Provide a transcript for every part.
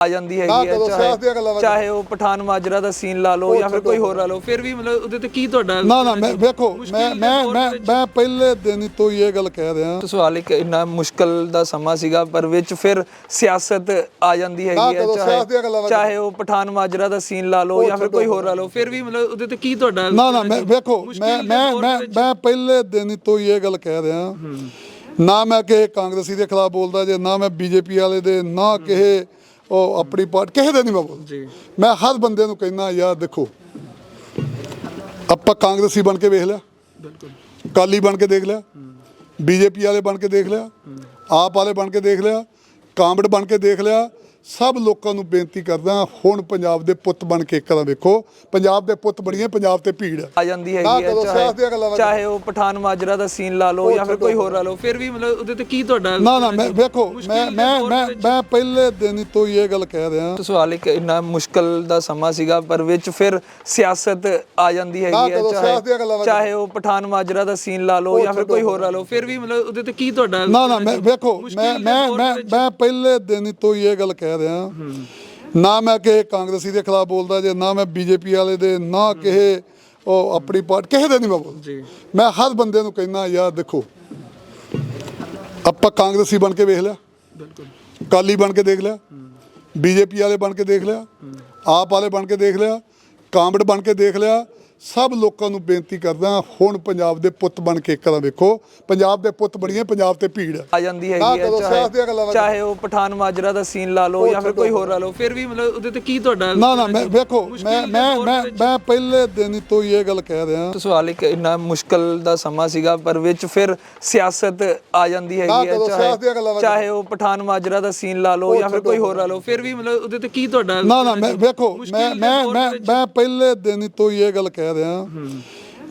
ਆ ਜਾਂਦੀ ਹੈਗੀ ਹੈ ਚਾਹੇ ਚਾਹੇ ਉਹ ਪਠਾਨ ਮਾਜਰਾ ਦਾ ਸੀਨ ਲਾ ਲਓ ਜਾਂ ਫਿਰ ਕੋਈ ਹੋਰ ਲਾ ਲਓ ਫਿਰ ਵੀ ਮਤਲਬ ਉਹਦੇ ਤੇ ਕੀ ਤੁਹਾਡਾ ਨਾ ਨਾ ਮੈਂ ਵੇਖੋ ਮੈਂ ਮੈਂ ਮੈਂ ਮੈਂ ਪਹਿਲੇ ਦਿਨ ਤੋਂ ਹੀ ਇਹ ਗੱਲ ਕਹਿ ਰਿਹਾ। ਸਵਾਲ ਇੱਕ ਇੰਨਾ ਮੁਸ਼ਕਲ ਦਾ ਸਮਾਂ ਸੀਗਾ ਪਰ ਵਿੱਚ ਫਿਰ ਸਿਆਸਤ ਆ ਜਾਂਦੀ ਹੈਗੀ ਹੈ ਨਾ ਚਾਹੇ ਉਹ ਪਠਾਨ ਮਾਜਰਾ ਦਾ ਸੀਨ ਲਾ ਲਓ ਜਾਂ ਫਿਰ ਕੋਈ ਹੋਰ ਲਾ ਲਓ ਫਿਰ ਵੀ ਮਤਲਬ ਉਹਦੇ ਤੇ ਕੀ ਤੁਹਾਡਾ ਨਾ ਨਾ ਮੈਂ ਵੇਖੋ ਮੈਂ ਮੈਂ ਮੈਂ ਮੈਂ ਪਹਿਲੇ ਦਿਨ ਤੋਂ ਹੀ ਇਹ ਗੱਲ ਕਹਿ ਰਿਹਾ। ਨਾ ਮੈਂ ਕਿਸੇ ਕਾਂਗਰਸੀ ਦੇ ਖਿਲਾਫ ਬੋਲਦਾ ਜੇ ਨਾ ਮੈਂ ਬੀਜੇਪੀ ਵਾਲੇ ਦੇ ਨਾ ਕਿਸੇ ਉਹ ਆਪਣੀ ਪਾਰਟੀ ਕਿਸੇ ਦੇ ਨਹੀਂ ਮੈਂ ਬੋਲਦਾ ਜੀ। ਮੈਂ ਹਰ ਬੰਦੇ ਨੂੰ ਕਹਿੰਦਾ ਯਾਰ ਦੇਖੋ ਆਪਾਂ ਕਾਂਗਰਸੀ ਬਣ ਕੇ ਵੇਖ ਲਿਆ। ਬਿਲਕੁਲ। ਕਾਲੀ ਬਣ ਕੇ ਦੇਖ ਲਿਆ। ਬੀਜੇਪੀ ਵਾਲੇ ਬਣ ਕੇ ਦੇਖ ਲਿਆ। ਆਪ ਵਾਲੇ ਬਣ ਕੇ ਦੇਖ ਲਿਆ। ਕਾਂਗੜ ਬਣ ਕੇ ਦੇਖ ਲਿਆ। ਸਭ ਲੋਕਾਂ ਨੂੰ ਬੇਨਤੀ ਕਰਦਾ ਹੁਣ ਪੰਜਾਬ ਦੇ ਪੁੱਤ ਬਣ ਕੇ ਤਰ੍ਹਾਂ ਵੇਖੋ ਪੰਜਾਬ ਦੇ ਪੁੱਤ ਬਣੀਏ ਪੰਜਾਬ ਤੇ ਭੀੜ ਆ ਜਾਂਦੀ ਹੈਗੀ ਹੈ ਕਰੋ, ਚਾਹੇ ਚਾਹੇ ਉਹ ਪਠਾਨ ਮਾਜਰਾ ਦਾ ਸੀਨ ਲਾ ਲਓ ਜਾਂ ਫਿਰ ਕੋਈ ਹੋਰ ਲਾ ਲਓ ਫਿਰ ਵੀ ਮਤਲਬ ਉਹਦੇ ਤੇ ਕੀ ਤੁਹਾਡਾ ਨਾ ਨਾ ਮੈਂ ਵੇਖੋ ਮੈਂ ਮੈਂ ਮੈਂ ਮੈਂ ਪਹਿਲੇ ਦਿਨ ਤੋਂ ਹੀ ਇਹ ਗੱਲ ਕਹਿ ਰਿਹਾ। ਸਵਾਲ ਇੱਕ ਇੰਨਾ ਮੁਸ਼ਕਲ ਦਾ ਸਮਾਂ ਸੀਗਾ ਪਰ ਵਿੱਚ ਫਿਰ ਸਿਆਸਤ ਆ ਜਾਂਦੀ ਹੈਗੀ ਹੈ ਕਰੋ, ਨਾ ਚਾਹੇ ਉਹ ਪਠਾਨ ਮਾਜਰਾ ਦਾ ਸੀਨ ਲਾ ਲਓ ਜਾਂ ਫਿਰ ਕੋਈ ਹੋਰ ਲਾ ਲਓ ਫਿਰ ਵੀ ਮਤਲਬ ਉਹਦੇ ਤੇ ਕੀ ਤੁਹਾਡਾ ਨਾ ਨਾ ਮੈਂ ਵੇਖੋ ਮੈਂ ਮੈਂ ਮੈਂ ਪਹਿਲੇ ਦਿਨ ਤੋਂ ਹੀ ਇਹ ਗੱਲ ਕਹਿ ਰਿਹਾ ਨਾ ਮੈਂ ਕਿਸੇ ਕਾਂਗਰਸੀ ਦੇ ਖਿਲਾਫ ਬੋਲਦਾ ਜੇ ਨਾ ਮੈਂ ਬੀਜੇਪੀ ਵਾਲੇ ਦੇ ਨਾ ਕਿਸੇ ਉਹ ਆਪਣੀ ਪਾਰਟੀ ਕਿਸੇ ਦੇ ਨਹੀਂ ਮੈਂ ਬੋਲਦਾ। ਮੈਂ ਹਰ ਬੰਦੇ ਨੂੰ ਕਹਿੰਦਾ ਯਾਰ ਦੇਖੋ ਆਪਾਂ ਕਾਂਗਰਸੀ ਬਣ ਕੇ ਵੇਖ ਲਿਆ। ਬਿਲਕੁਲ। ਕਾਲੀ ਬਣ ਕੇ ਦੇਖ ਲਿਆ। ਬੀਜੇਪੀ ਵਾਲੇ ਬਣ ਕੇ ਦੇਖ ਲਿਆ। ਆਪ ਵਾਲੇ ਬਣ ਕੇ ਦੇਖ ਲਿਆ। ਕਾਂਗੜ ਬਣ ਕੇ ਦੇਖ ਲਿਆ। ਸਭ ਲੋਕਾਂ ਨੂੰ ਬੇਨਤੀ ਕਰਦਾ ਹੁਣ ਪੰਜਾਬ ਦੇ ਪੁੱਤ ਬਣ ਕੇ ਇੱਕ ਤਰ੍ਹਾਂ ਵੇਖੋ ਪੰਜਾਬ ਦੇ ਪੁੱਤ ਬਣੀਏ ਪੰਜਾਬ ਤੇ ਭੀੜ ਆ ਜਾਂਦੀ ਹੈਗੀ ਹੈ ਕਰੋ, ਚਾਹੇ ਉਹ ਪਠਾਨ ਮਾਜਰਾ ਦਾ ਸੀਨ ਲਾ ਲਓ ਜਾਂ ਫਿਰ ਕੋਈ ਹੋਰ ਲਾ ਲਓ ਫਿਰ ਵੀ ਮਤਲਬ ਉਹਦੇ ਤੇ ਕੀ ਤੁਹਾਡਾ ਨਾ ਨਾ ਮੈਂ ਵੇਖੋ ਮੈਂ ਮੈਂ ਮੈਂ ਮੈਂ ਪਹਿਲੇ ਦਿਨ ਤੋਂ ਹੀ ਇਹ ਗੱਲ ਕਹਿ ਰਿਹਾ। ਸਵਾਲ ਇੱਕ ਇੰਨਾ ਮੁਸ਼ਕਲ ਦਾ ਸਮਾਂ ਸੀਗਾ ਪਰ ਵਿੱਚ ਫਿਰ ਸਿਆਸਤ ਆ ਜਾਂਦੀ ਹੈਗੀ ਹੈ ਕਰੋ, ਚਾਹੇ ਉਹ ਪਠਾਨ ਮਾਜਰਾ ਦਾ ਸੀਨ ਲਾ ਲਓ ਜਾਂ ਫਿਰ ਕੋਈ ਹੋਰ ਲਾ ਲਓ ਫਿਰ ਵੀ ਮਤਲਬ ਉਹਦੇ ਤੇ ਕੀ ਤੁਹਾਡਾ ਨਾ ਨਾ ਮੈਂ ਵੇਖੋ ਮੈਂ ਮੈਂ ਮੈਂ ਪਹਿਲੇ ਦਿਨ ਤੋਂ ਹੀ ਇਹ ਗੱਲ ਕਹਿ ਰਿਹਾ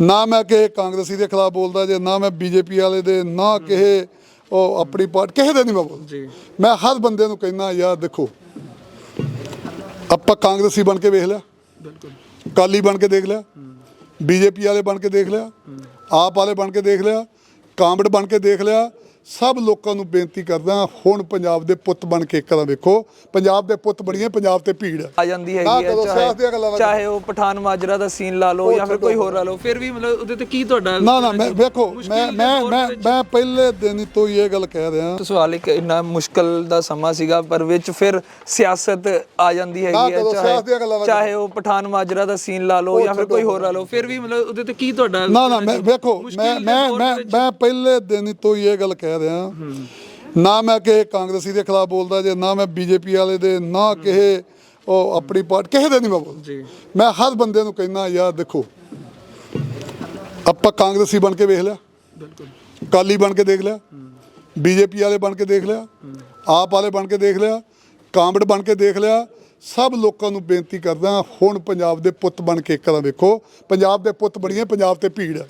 ਨਾ ਮੈਂ ਕਿਸੇ ਕਾਂਗਰਸੀ ਦੇ ਖਿਲਾਫ ਬੋਲਦਾ ਜੇ ਨਾ ਮੈਂ ਬੀਜੇਪੀ ਵਾਲੇ ਦੇ ਨਾ ਕਿਸੇ ਉਹ ਆਪਣੀ ਪਾਰਟੀ ਕਿਸੇ ਦੇ ਨਹੀਂ ਮੈਂ ਬੋਲਦਾ। ਮੈਂ ਹਰ ਬੰਦੇ ਨੂੰ ਕਹਿੰਦਾ ਯਾਰ ਦੇਖੋ ਆਪਾਂ ਕਾਂਗਰਸੀ ਬਣ ਕੇ ਵੇਖ ਲਿਆ। ਬਿਲਕੁਲ। ਕਾਲੀ ਬਣ ਕੇ ਦੇਖ ਲਿਆ। ਬੀਜੇਪੀ ਵਾਲੇ ਬਣ ਕੇ ਦੇਖ ਲਿਆ। ਆਪ ਵਾਲੇ ਬਣ ਕੇ ਦੇਖ ਲਿਆ। ਕਾਂਗੜ ਬਣ ਕੇ ਦੇਖ ਲਿਆ। ਸਭ ਲੋਕਾਂ ਨੂੰ ਬੇਨਤੀ ਕਰਦਾ ਹੁਣ ਪੰਜਾਬ ਦੇ ਪੁੱਤ ਬਣ ਕੇ ਇੱਕ ਤਰ੍ਹਾਂ ਵੇਖੋ। ਪੰਜਾਬ ਦੇ ਪੁੱਤ ਬਣੀਏ ਪੰਜਾਬ ਤੇ ਭੀੜ। ਆ ਜਾਂਦੀ ਹੈਗੀ ਹੈ ਚਾਹੇ ਉਹ ਪਠਾਨ ਮਾਜਰਾ ਦਾ ਸੀਨ ਲਾ ਲਓ ਜਾਂ ਫਿਰ ਕੋਈ ਹੋਰ ਲਾ ਲਓ ਫਿਰ ਵੀ ਮਤਲਬ ਉਹਦੇ ਤੇ ਕੀ ਤੁਹਾਡਾ ਨਾ ਨਾ ਮੈਂ ਵੇਖੋ ਮੈਂ ਮੈਂ ਮੈਂ ਪਹਿਲੇ ਦਿਨ ਤੋਂ ਹੀ ਇਹ ਗੱਲ ਕਹਿ ਰਿਹਾ। ਸਵਾਲ ਇੱਕ ਇੰਨਾ ਮੁਸ਼ਕਲ ਦਾ ਸਮਾਂ ਸੀਗਾ ਪਰ ਵਿੱਚ ਫਿਰ ਸਿਆਸਤ ਆ ਜਾਂਦੀ ਹੈਗੀ ਹੈ ਨਾ ਚਾਹੇ ਉਹ ਪਠਾਨ ਮਾਜਰਾ ਦਾ ਸੀਨ ਲਾ ਲਓ ਜਾਂ ਫਿਰ ਕੋਈ ਹੋਰ ਲਾ ਲਓ ਫਿਰ ਵੀ ਮਤਲਬ ਉਹਦੇ ਤੇ ਕੀ ਤੁਹਾਡਾ ਨਾ ਨਾ ਮੈਂ ਵੇਖੋ ਮੈਂ ਮੈਂ ਮੈਂ ਪਹਿਲੇ ਦਿਨ ਤੋਂ ਹੀ ਇਹ ਗੱਲ ਕਹਿ ਰਿਹਾ ਨਾ ਮੈਂ ਕਿਸੇ ਕਾਂਗਰਸੀ ਦੇ ਖਿਲਾਫ ਬੋਲਦਾ ਜੇ ਨਾ ਮੈਂ ਬੀਜੇਪੀ ਵਾਲੇ ਦੇ ਨਾ ਕਿਸੇ ਉਹ ਆਪਣੀ ਪਾਰਟੀ ਕਿਸੇ ਦੇ ਨਹੀਂ ਮੈਂ ਬੋਲਦਾ। ਮੈਂ ਹਰ ਬੰਦੇ ਨੂੰ ਕਹਿੰਦਾ ਯਾਰ ਦੇਖੋ ਆਪਾਂ ਕਾਂਗਰਸੀ ਬਣ ਕੇ ਵੇਖ ਲਿਆ। ਬਿਲਕੁਲ। ਕਾਲੀ ਬਣ ਕੇ ਦੇਖ ਲਿਆ। ਬੀਜੇਪੀ ਵਾਲੇ ਬਣ ਕੇ ਦੇਖ ਲਿਆ। ਆਪ ਵਾਲੇ ਬਣ ਕੇ ਦੇਖ ਲਿਆ। ਕਾਂਗੜ ਬਣ ਕੇ ਦੇਖ ਲਿਆ। ਸਭ ਲੋਕਾਂ ਨੂੰ ਬੇਨਤੀ ਕਰਦਾ ਹੁਣ ਪੰਜਾਬ ਦੇ ਪੁੱਤ ਬਣ ਕੇ ਇੱਕ ਤਰ੍ਹਾਂ ਵੇਖੋ। ਪੰਜਾਬ ਦੇ ਪੁੱਤ ਬਣੀਏ ਪੰਜਾਬ ਤੇ ਭੀੜ ਹੈ